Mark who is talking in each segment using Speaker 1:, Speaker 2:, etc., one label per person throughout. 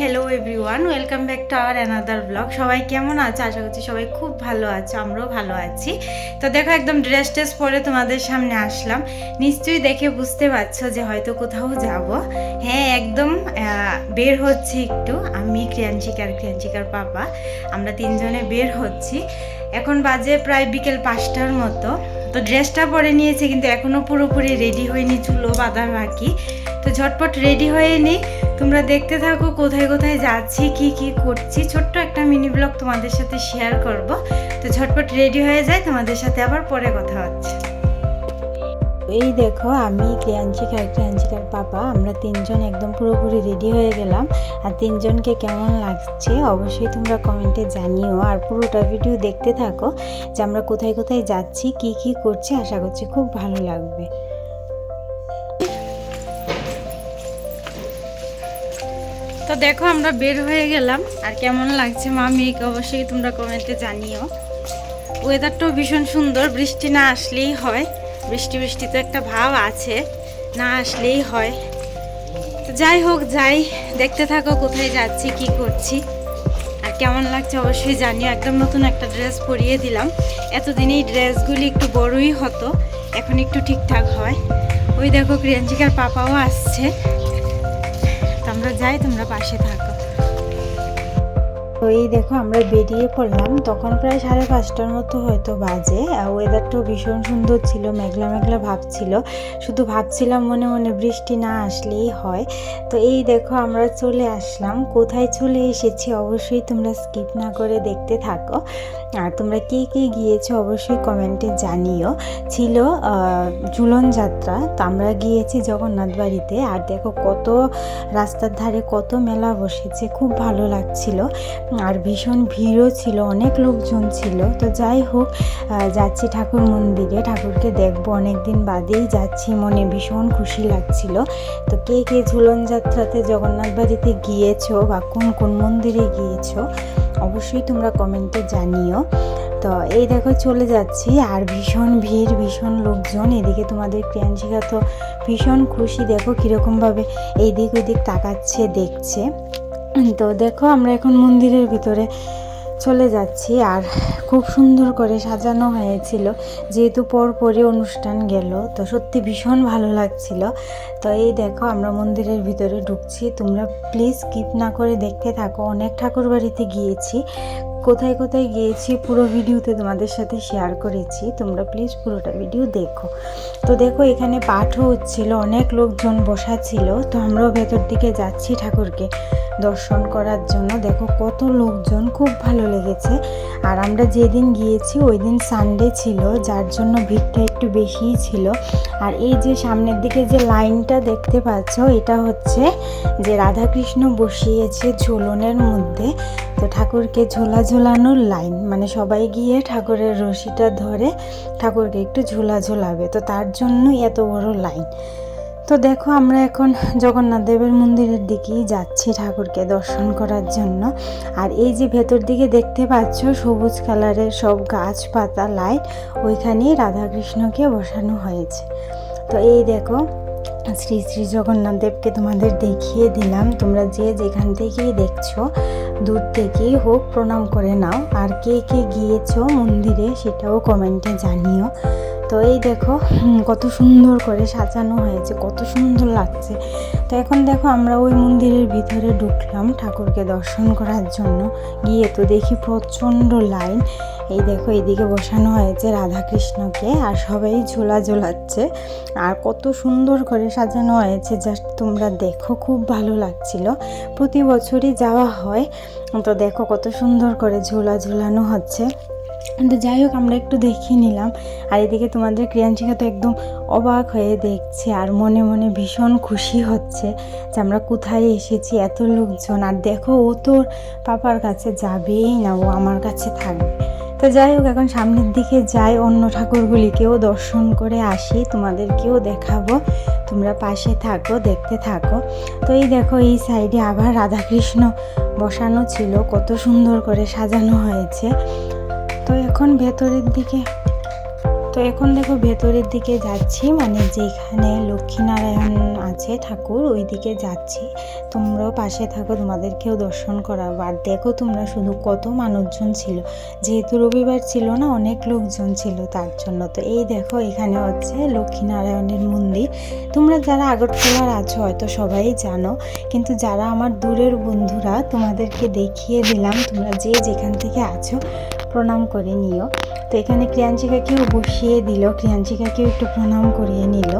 Speaker 1: Hello everyone welcome back to our another blog সবাই কেমন আছে? আশা করছি সবাই খুব ভালো আছে, আমরাও ভালো আছি। তো দেখো, একদম ড্রেস টেস পরে তোমাদের সামনে আসলাম। নিশ্চয়ই দেখে বুঝতে পারছ যে হয়তো কোথাও যাব। হ্যাঁ একদম বের হচ্ছে একটু। আমি ক্রিয়াঞ্চিকার ক্রিয়াঞ্চিকার পাপা। আমরা তিনজনে বের হচ্ছি। এখন বাজে প্রায় বিকেল পাঁচটার মতো। তো ড্রেসটা পরে নিয়েছি, কিন্তু এখনও পুরোপুরি রেডি হয়নি, চুলো বাঁধা বাকি। তো ঝটপট রেডি হয়ে নিই তোমরা দেখতে থাকো কোথায় কোথায় যাচ্ছি, কি কি করছি। ছোট্ট একটা মিনি ব্লগ তোমাদের সাথে শেয়ার করব। তো ঝটপট রেডি হয়ে যায়, তোমাদের সাথে আবার পরে কথা হচ্ছে। এই দেখো, আমি ক্রিয়াঞ্চিকা আর ক্রিয়াঞ্চিকার পাপা। আমরা তিনজন একদম পুরোপুরি রেডি হয়ে গেলাম। আর তিনজনকে কেমন লাগছে, অবশ্যই তোমরা কমেন্টে জানিও। আর পুরোটা ভিডিও দেখতে থাকো যে আমরা কোথায় কোথায় যাচ্ছি, কি কি করছি, আশা করছি খুব ভালো লাগবে। তো দেখো, আমরা বের হয়ে গেলাম। আর কেমন লাগছে মা মেয়েকে অবশ্যই তোমরা কমেন্টে জানিও। ওয়েদারটাও ভীষণ সুন্দর, বৃষ্টি না আসলেই হয়। বৃষ্টি বৃষ্টি তো একটা ভাব আছে, না আসলেই হয়। তো যাই হোক, যাই, দেখতে থাকো কোথায় যাচ্ছি, কি করছি। আর কেমন লাগছে অবশ্যই জানিও। একদম নতুন একটা ড্রেস পরিয়ে দিলাম। এতদিন এই ড্রেসগুলি একটু বড়ই হতো, এখন একটু ঠিকঠাক হয়। ওই দেখো ক্রিয়াঞ্চিকার পাপাও আসছে। আমরা যাই তোমরা পাশে থাকো। তো এই দেখো আমরা বেরিয়ে পড়লাম, তখন প্রায় সাড়ে পাঁচটার মতো হয়তো বাজে। ওয়েদারটাও ভীষণ সুন্দর ছিল, মেঘলা মেঘলা ভাব ছিল। শুধু ভাবছিলাম মনে মনে বৃষ্টি না আসলেই হয়। তো এই দেখো আমরা চলে আসলাম। কোথায় চলে এসেছি অবশ্যই তোমরা স্কিপ না করে দেখতে থাকো। আর তোমরা কে কে গিয়েছো অবশ্যই কমেন্টে জানিও। ছিল ঝুলন যাত্রা, তো আমরা গিয়েছি জগন্নাথ বাড়িতে। আর দেখো কত রাস্তার ধারে কত মেলা বসেছে, খুব ভালো লাগছিল। আর ভীষণ ভিড়ও ছিল, অনেক লোকজন ছিল। তো যাই হোক যাচ্ছি ঠাকুর মন্দিরে। ঠাকুরকে দেখব অনেক দিন বাদেই যাচ্ছি, মনে ভীষণ খুশি লাগছিল। তো কে কে ঝুলন যাত্রাতে জগন্নাথ বাড়িতে গিয়েছো বা কোন কোন মন্দিরে গিয়েছো, অবশ্যই তোমরা কমেন্টে জানিও। তো এই দেখো, চলে যাচ্ছি। আর ভীষণ ভিড়, ভীষণ লোকজন। এদিকে তোমাদের ক্রিয়াঞ্চিকা তো ভীষণ খুশি। দেখো কীরকমভাবে এই দিক ওই দিক তাকাচ্ছে, দেখছে। তো দেখো, আমরা এখন মন্দিরের ভিতরে চলে যাচ্ছি আর খুব সুন্দর করে সাজানো হয়েছিল। যেহেতু পরপরই অনুষ্ঠান গেল, তো সত্যি ভীষণ ভালো লাগছিল। তো এই দেখো, আমরা মন্দিরের ভিতরে ঢুকছি। তোমরা প্লিজ স্কিপ না করে দেখতে থাকো। অনেক ঠাকুর বাড়িতে গিয়েছি। কোথায় কোথায় গিয়েছি পুরো ভিডিওতে তোমাদের সাথে শেয়ার করেছি। তোমরা প্লিজ পুরোটা ভিডিও দেখো। তো দেখো, এখানে পাঠও হচ্ছিল, অনেক লোকজন বসা ছিল। তো আমরাও ভেতর দিকে যাচ্ছি ঠাকুরকে দর্শন করার জন্য। দেখো কত লোকজন, খুব ভালো লেগেছে। আর আমরা যেদিন গিয়েছি ওই দিন সানডে ছিল, যার জন্য ভিড়টা একটু বেশিই ছিল। আর এই যে সামনের দিকে যে লাইনটা দেখতে পাচ্ছ, এটা হচ্ছে যে রাধাকৃষ্ণ বসিয়েছে ঝোলনের মধ্যে। তো ঠাকুরকে ঝোলা ঝোলানোর লাইন মানে সবাই গিয়ে ঠাকুরের রশিটা ধরে ঠাকুরকে একটু ঝোলা ঝোলাবে। তো তার জন্যই এত বড় লাইন। তো দেখো, আমরা এখন জগন্নাথ দেবের মন্দিরের দিকেই যাচ্ছি ঠাকুরকে দর্শন করার জন্য। আর এই যে ভেতর দিকে দেখতে পাচ্ছ, সবুজ কালারের সব গাছপাতা, লাইট, ওইখানেই রাধাকৃষ্ণকে বসানো হয়েছে। তো এই দেখো, শ্রী শ্রী জগন্নাথ দেবকে তোমাদের দেখিয়ে দিলাম। তোমরা যে যেখান থেকেই দেখছ, দূর থেকেই হোক, প্রণাম করে নাও। আর কে কে গিয়েছো মন্দিরে, সেটাও কমেন্টে জানিও। তো এই দেখো কত সুন্দর করে সাজানো হয়েছে, কত সুন্দর লাগছে। তো এখন দেখো আমরা ওই মন্দিরের ভিতরে ঢুকলাম ঠাকুরকে দর্শন করার জন্য। গিয়ে তো দেখি প্রচণ্ড লাইন। এই দেখো, এদিকে বসানো হয়েছে রাধাকৃষ্ণকে আর সবাই ঝোলা ঝোলাচ্ছে। আর কত সুন্দর করে সাজানো হয়েছে, জাস্ট তোমরা দেখো, খুব ভালো লাগছিল। প্রতি বছরই যাওয়া হয়। তো দেখো কত সুন্দর করে ঝোলা ঝোলানো হচ্ছে। তো যাই হোক, আমরা একটু দেখিয়ে নিলাম। আর এদিকে তোমাদের ক্রিয়াঞ্চিকা তো একদম অবাক হয়ে দেখছে আর মনে মনে ভীষণ খুশি হচ্ছে যে আমরা কোথায় এসেছি, এত লোকজন। আর দেখো, ও তোর পাপার কাছে যাবেই না, ও আমার কাছে থাকবে। তো যাই হোক, এখন সামনের দিকে যাই, অন্য ঠাকুরগুলিকেও দর্শন করে আসি, তোমাদেরকেও দেখাবো। তোমরা পাশে থাকো, দেখতে থাকো। তো এই দেখো, এই সাইডে আবার রাধাকৃষ্ণ বসানো ছিল, কত সুন্দর করে সাজানো হয়েছে। তো এখন ভেতরের দিকে।
Speaker 2: তো এখন দেখো ভেতরের দিকে যাচ্ছি মানে যেখানে লক্ষ্মীনারায়ণ আছে ঠাকুর ওই দিকে যাচ্ছি। তোমরাও পাশে থাকো, তোমাদেরকেও দর্শন করাবো। আর দেখো তোমরা শুধু কত মানুষজন ছিল। যেহেতু রবিবার ছিল না, অনেক লোকজন ছিল তার জন্য। তো এই দেখো এখানে হচ্ছে লক্ষ্মীনারায়ণের মন্দির। তোমরা যারা আগরতলার আছো, হয়তো সবাই জানো। কিন্তু যারা আমার দূরের বন্ধুরা, তোমাদেরকে দেখিয়ে দিলাম, তোমরা যে যেখান থেকে আছো প্রণাম করে নিও তো এখানে ক্রিয়াঞ্চিকাকেও বসিয়ে দিল ক্রিয়াঞ্চিকাকেও একটু প্রণাম করিয়ে নিল।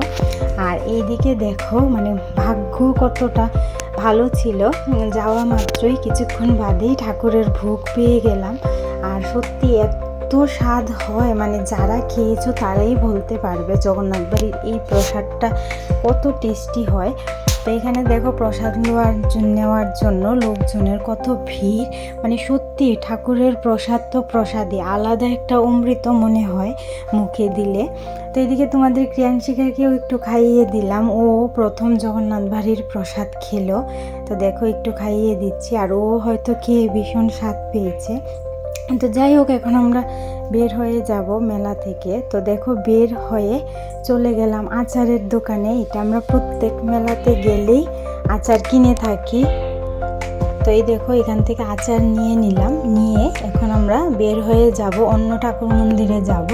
Speaker 2: আর এইদিকে দেখো মানে ভাগ্য কতটা ভালো ছিল। যাওয়া মাত্রই কিছুক্ষণ বাদেই ঠাকুরের ভোগ পেয়ে গেলাম। আর সত্যি এত স্বাদ হয় মানে যারা খেয়েছো তারাই বলতে পারবে জগন্নাথ বাড়ির এই প্রসাদটা কত টেস্টি হয়। তো এখানে দেখো প্রসাদ নেওয়ার নেওয়ার জন্য লোকজনের কত ভিড়। মানে সত্যি ঠাকুরের প্রসাদ তো প্রসাদই, আলাদা একটা অমৃত মনে হয় মুখে দিলে। তো এদিকে তোমাদের ক্রিয়াংশিকাকেও একটু খাইয়ে দিলাম। ও প্রথম জগন্নাথ বাড়ির প্রসাদ খেলো। তো দেখো একটু খাইয়ে দিচ্ছি, আর ও হয়তো খেয়ে ভীষণ স্বাদ পেয়েছে। তো যাই হোক, এখন আমরা বের হয়ে যাব মেলা থেকে। তো দেখো, বের হয়ে চলে গেলাম আচারের দোকানে। এটা আমরা প্রত্যেক মেলাতে গেলেই আচার কিনে থাকি। তো এই দেখো, এখান থেকে আচার নিয়ে নিলাম। নিয়ে এখন আমরা বের হয়ে যাব, অন্য ঠাকুর মন্দিরে যাব।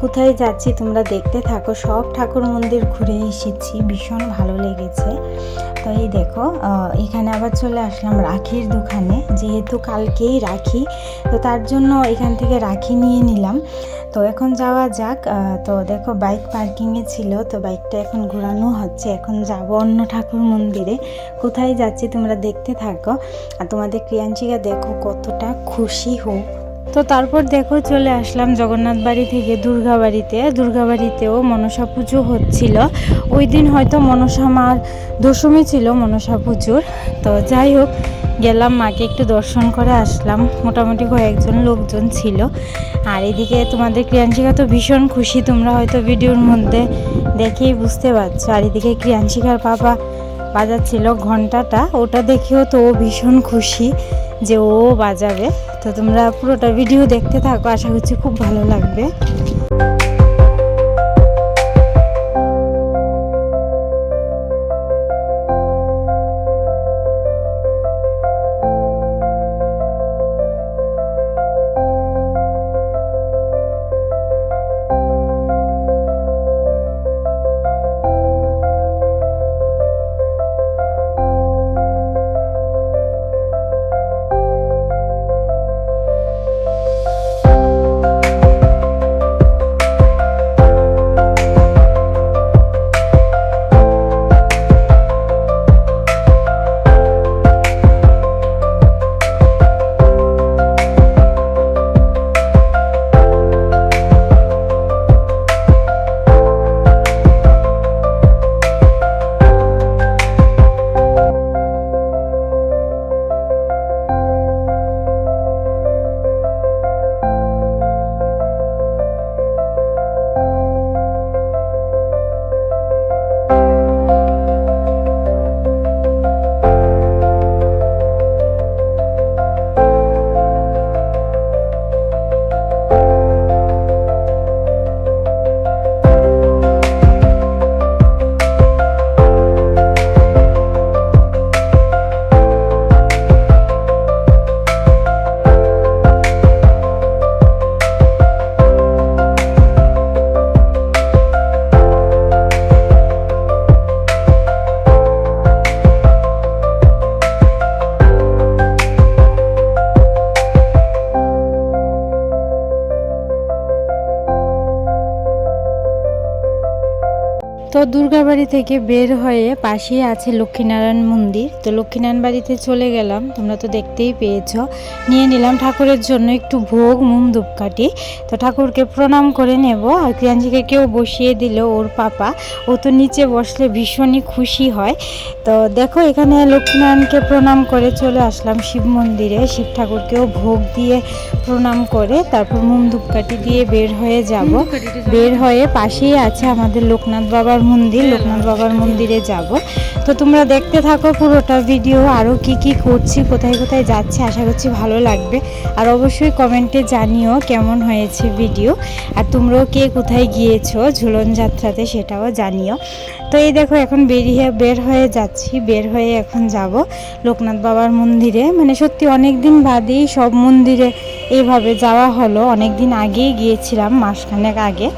Speaker 2: কোথায় যাচ্ছি তোমরা দেখতে থাকো। সব ঠাকুর মন্দির ঘুরে এসেছি, ভীষণ ভালো লেগেছে। তো এই দেখো এখানে আবার চলে আসলাম রাখির দোকানে। যেহেতু কালকেই রাখি, তো তার জন্য এখান থেকে রাখি নিয়ে নিলাম। তো এখন যাওয়া যাক তো দেখো বাইক পার্কিংয়ে ছিল, তো বাইকটা এখন ঘোরানো হচ্ছে। এখন যাব অন্য ঠাকুর মন্দিরে। কোথায় যাচ্ছি তোমরা দেখতে থাকো। আর তোমাদের ক্রিয়াঞ্চিকা দেখো কতটা খুশি হোক। তো তারপর দেখো চলে আসলাম জগন্নাথ বাড়ি থেকে দুর্গা বাড়িতে। দুর্গা বাড়িতেও মনসা পুজো হচ্ছিল। ওই দিন হয়তো মনসা মার দশমী ছিল মনসা পুজোর। তো যাই হোক, গেলাম মাকে একটু দর্শন করে আসলাম। মোটামুটি কয়েকজন লোকজন ছিল। আর এদিকে তোমাদের ক্রিয়াঞ্চিকা তো ভীষণ খুশি। তোমরা হয়তো ভিডিওর মধ্যে দেখেই বুঝতে পারছ। আর এদিকে ক্রিয়াঞ্চিকার পাপা বাজাচ্ছিল ঘন্টাটা। ওটা দেখেও তো ও ভীষণ খুশি। যে ও বাজাবে। তো তোমরা পুরোটা ভিডিও দেখতে থাকো আশা করছি খুব ভালো লাগবে। তো দুর্গাবাড়ি থেকে বের হয়ে পাশেই আছে লক্ষ্মীনারায়ণ মন্দির। তো লক্ষ্মীনারায়ণ বাড়িতে চলে গেলাম। তোমরা তো দেখতেই পেয়েছ। নিয়ে নিলাম ঠাকুরের জন্য একটু ভোগ মুম ধূপকাঠি। তো ঠাকুরকে প্রণাম করে নেব। আর ক্রিয়াঞ্জিকে কেউ বসিয়ে দিল ওর পাপা। ও তো নিচে বসলে ভীষণই খুশি হয়। তো দেখো এখানে লক্ষ্মীনারায়ণকে প্রণাম করে চলে আসলাম শিব মন্দিরে। শিব ঠাকুরকেও ভোগ দিয়ে প্রণাম করে তারপর মুম ধূপকাঠি দিয়ে বের হয়ে যাব। বের হয়ে পাশেই আছে আমাদের লোকনাথ বাবার মন্দির লোকনাথ বাবার মন্দিরে। যাব। তো তোমরা দেখতে থাকো পুরোটা ভিডিও আরও কি কি করছি কোথায় কোথায় যাচ্ছি আশা করছি ভালো লাগবে। আর অবশ্যই কমেন্টে জানিও কেমন হয়েছে ভিডিও আর তোমরাও কে কোথায় গিয়েছো ঝুলন যাত্রাতে সেটাও জানিও। তো এই দেখো এখন বেরিয়ে বের হয়ে যাচ্ছি বের হয়ে এখন যাব লোকনাথ বাবার মন্দিরে। মানে সত্যি অনেক দিন বাদেই সব মন্দিরে এইভাবে যাওয়া হলো। অনেক দিন আগেই গিয়েছিলাম মাসখানেক আগে।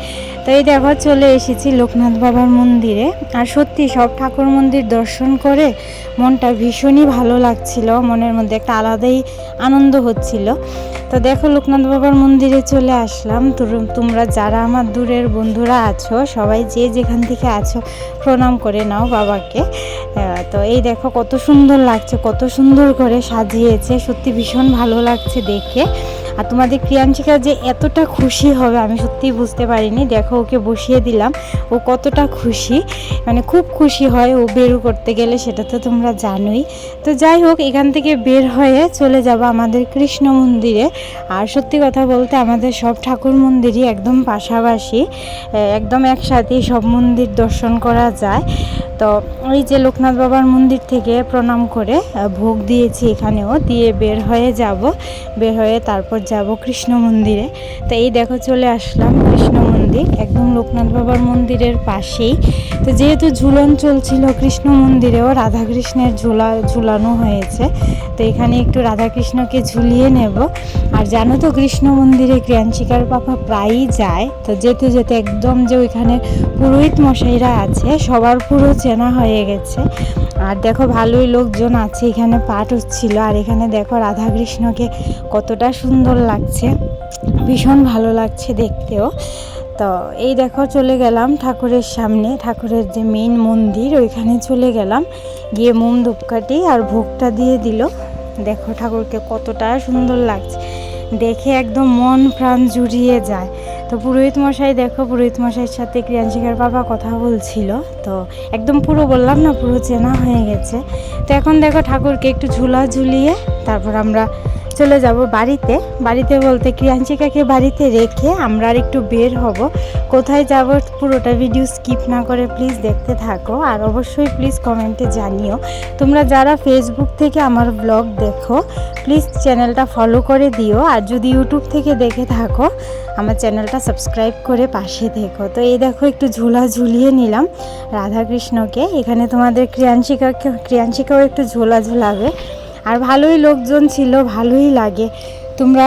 Speaker 2: এই দেখো, চলে এসেছি লোকনাথ বাবার মন্দিরে। আর সত্যি সব ঠাকুর মন্দির দর্শন করে মনটা ভীষণই ভালো লাগছিল, মনের মধ্যে একটা আলাদাই আনন্দ হচ্ছিল। তো দেখো, লোকনাথ বাবার মন্দিরে চলে আসলাম। তোমরা যারা আমার দূরের বন্ধুরা আছো, সবাই যে যেখান থেকে আছো, প্রণাম করে নাও বাবাকে। তো এই দেখো, কত সুন্দর লাগছে, কত সুন্দর করে সাজিয়েছে। সত্যি ভীষণ ভালো লাগছে দেখে। আর তোমাদের ক্রিয়াঞ্চিকা যে এতটা খুশি হবে, আমি সত্যিই বুঝতে পারিনি। দেখো, ওকে বসিয়ে দিলাম। ও কতটা খুশি। মানে খুব খুশি হয় ও বেরু করতে গেলে, সেটা তো তোমরা জানোই। তো যাই হোক, এখান থেকে বের হয়ে চলে যাব আমাদের কৃষ্ণ মন্দিরে। আর সত্যি কথা বলতে, আমাদের সব ঠাকুর মন্দিরই একদম পাশাপাশি একদম একসাথেই সব মন্দির দর্শন করা যায়। তো ওই যে লোকনাথ বাবার মন্দির থেকে প্রণাম করে ভোগ দিয়েছি এখানেও, দিয়ে বের হয়ে যাব। বের হয়ে তারপর যাব কৃষ্ণ মন্দিরে। তো এই দেখো চলে আসলাম কৃষ্ণ মন্দির, একদম লোকনাথ বাবার মন্দিরের পাশেই। তো যেহেতু ঝুলন চলছিল কৃষ্ণ মন্দিরেও, রাধাকৃষ্ণের ঝুলা, ঝুলানো হয়েছে। তো এখানে একটু রাধাকৃষ্ণকে ঝুলিয়ে নেব। আর জানো তো কৃষ্ণ মন্দিরে ক্রিয়াঞ্চিকার পাপা প্রায়ই যায়। তো যেতে যেতে একদম যে ওইখানে পুরোহিত মশাইরা আছে, সবার পুরো চেনা হয়ে গেছে। আর দেখো ভালোই লোকজন আছে, এখানে পাঠ হচ্ছিল। আর এখানে দেখো রাধাকৃষ্ণকে কতটা সুন্দর লাগছে, ভীষণ ভালো লাগছে দেখতেও। তো এই দেখো চলে গেলাম ঠাকুরের সামনে, ঠাকুরের যে মেইন মন্দির, ওইখানে চলে গেলাম। গিয়ে মোম ধূপকাঠি আর ভোগটা দিয়ে দিল। দেখো ঠাকুরকে কতটা সুন্দর লাগছে। দেখে একদম মন প্রাণ জুড়িয়ে যায়। তো পুরোহিত মশাই দেখো, পুরোহিত মশাইয়ের সাথে ক্রিয়াঞ্চিকার বাবা কথা বলছিল। তো একদম পুরো বললাম না, পুরো চেনা হয়ে গেছে। তো এখন দেখো ঠাকুরকে একটু ঝুলা ঝুলিয়ে তারপর আমরা চলে যাব বাড়িতে। বাড়িতে বলতে ক্রিয়াঞ্চিকাকে বাড়িতে রেখে আমরা আর একটু বের হব। কোথায় যাব পুরোটা ভিডিও স্কিপ না করে প্লিজ দেখতে থাকো। আর অবশ্যই প্লিজ কমেন্টে জানিও। তোমরা যারা ফেসবুক থেকে আমার ব্লগ দেখো প্লিজ চ্যানেলটা ফলো করে দিও। আর যদি ইউটিউব থেকে দেখে থাকো, আমার চ্যানেলটা সাবস্ক্রাইব করে পাশে দেখো তো এই দেখো একটু ঝোলা ঝুলিয়ে নিলাম রাধাকৃষ্ণকে। এখানে তোমাদের ক্রিয়াঞ্চিকাকে ক্রিয়াঞ্চিকাও একটু ঝোলা ঝোলাবে। আর ভালোই লোকজন ছিল, ভালোই লাগে। তোমরা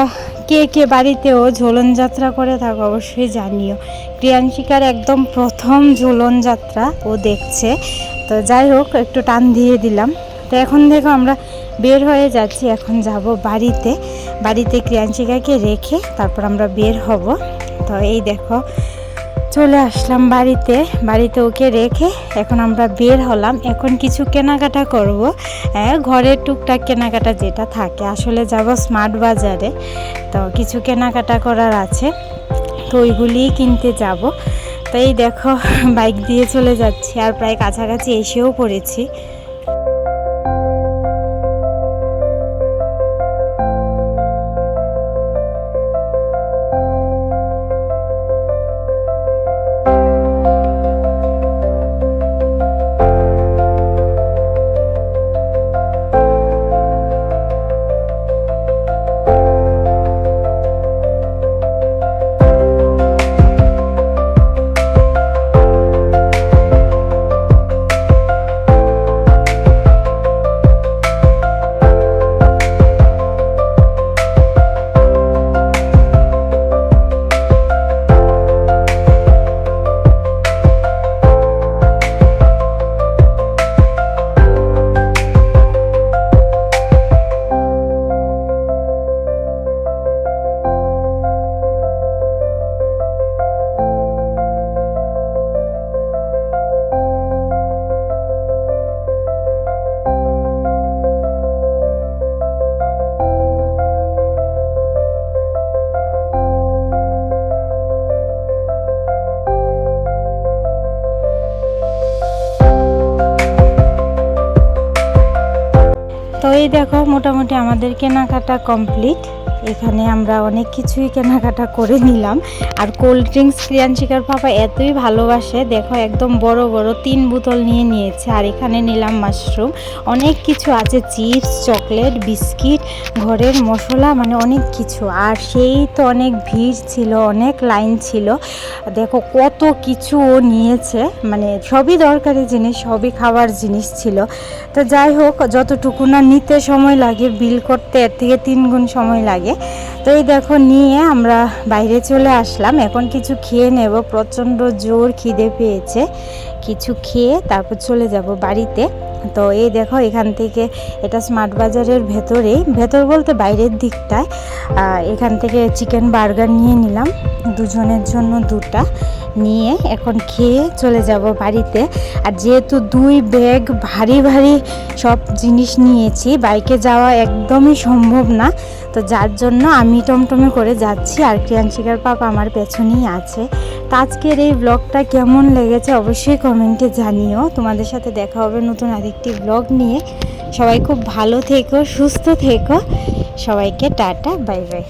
Speaker 2: কে কে বাড়িতেও ঝোলন যাত্রা করে থাকো অবশ্যই জানিও। প্রিয়াংশিকার একদম প্রথম ঝোলন যাত্রা ও দেখছে। তো যাই হোক, একটু টান দিয়ে দিলাম। তো এখন দেখো আমরা বের হয়ে যাচ্ছি, এখন যাব বাড়িতে। বাড়িতে ক্রিয়াংশিকাকে রেখে তারপর আমরা বের হব। তো এই দেখো চলে আসলাম বাড়িতে। বাড়িতে ওকে রেখে এখন আমরা বের হলাম। এখন কিছু কেনাকাটা করব। হ্যাঁ ঘরের টুকটাক কেনাকাটা যেটা থাকে। আসলে যাব স্মার্ট বাজারে। তো কিছু কেনাকাটা করার আছে। তো ওইগুলিই কিনতে যাব। তো এই দেখো বাইক দিয়ে চলে যাচ্ছি। আর প্রায় কাছাকাছি এসেও পড়েছি। এই দেখো মোটামুটি আমাদের কেনাকাটা কমপ্লিট এখানে আমরা অনেক কিছুই কেনাকাটা করে নিলাম। আর কোল্ড ড্রিঙ্কস ক্রিয়ান শিকার পাপা এতই ভালোবাসে, দেখো একদম বড় বড় তিন বোতল নিয়ে নিয়েছে। আর এখানে নিলাম মাশরুম। অনেক কিছু আছে, চিপস, চকলেট, বিস্কিট, ঘরের মশলা মানে অনেক কিছু। আর সেই তো অনেক ভিড় ছিল, অনেক লাইন ছিল। দেখো কত কিছু ও নিয়েছে মানে সবই দরকারি জিনিস, সবই খাবার জিনিস ছিল। তো যাই হোক, যতটুকু না নিতে সময় লাগে, বিল করতে এর থেকে তিন গুণ সময় লাগে। তো এই দেখো, নিয়ে আমরা বাইরে চলে আসলাম। এখন কিছু খেয়ে নেব। প্রচণ্ড জোর খিদে পেয়েছে। কিছু খেয়ে তারপর চলে যাব বাড়িতে। তো এই দেখো, এখান থেকে এটা স্মার্ট বাজারের ভেতরেই। ভেতর বলতে বাইরের দিকটায়। এখান থেকে চিকেন বার্গার নিয়ে নিলাম। দুজনের জন্য দুটা। নিয়ে এখন খেয়ে চলে যাব বাড়িতে। আর যেহেতু দুই ব্যাগ ভারী ভারী সব জিনিস নিয়েছি, বাইকে যাওয়া একদমই সম্ভব না। তো যার জন্য আমি টমটমে করে যাচ্ছি আর ক্রিয়াংশিকার পাপা আমার পেছনেই আছে। তো আজকের এই ব্লগটা কেমন লেগেছে অবশ্যই কমেন্টে জানিও। তোমাদের সাথে দেখা হবে নতুন আরেকটি ব্লগ নিয়ে। সবাই খুব ভালো থেকো, সুস্থ থেকো। সবাইকে টাটা বাই বাই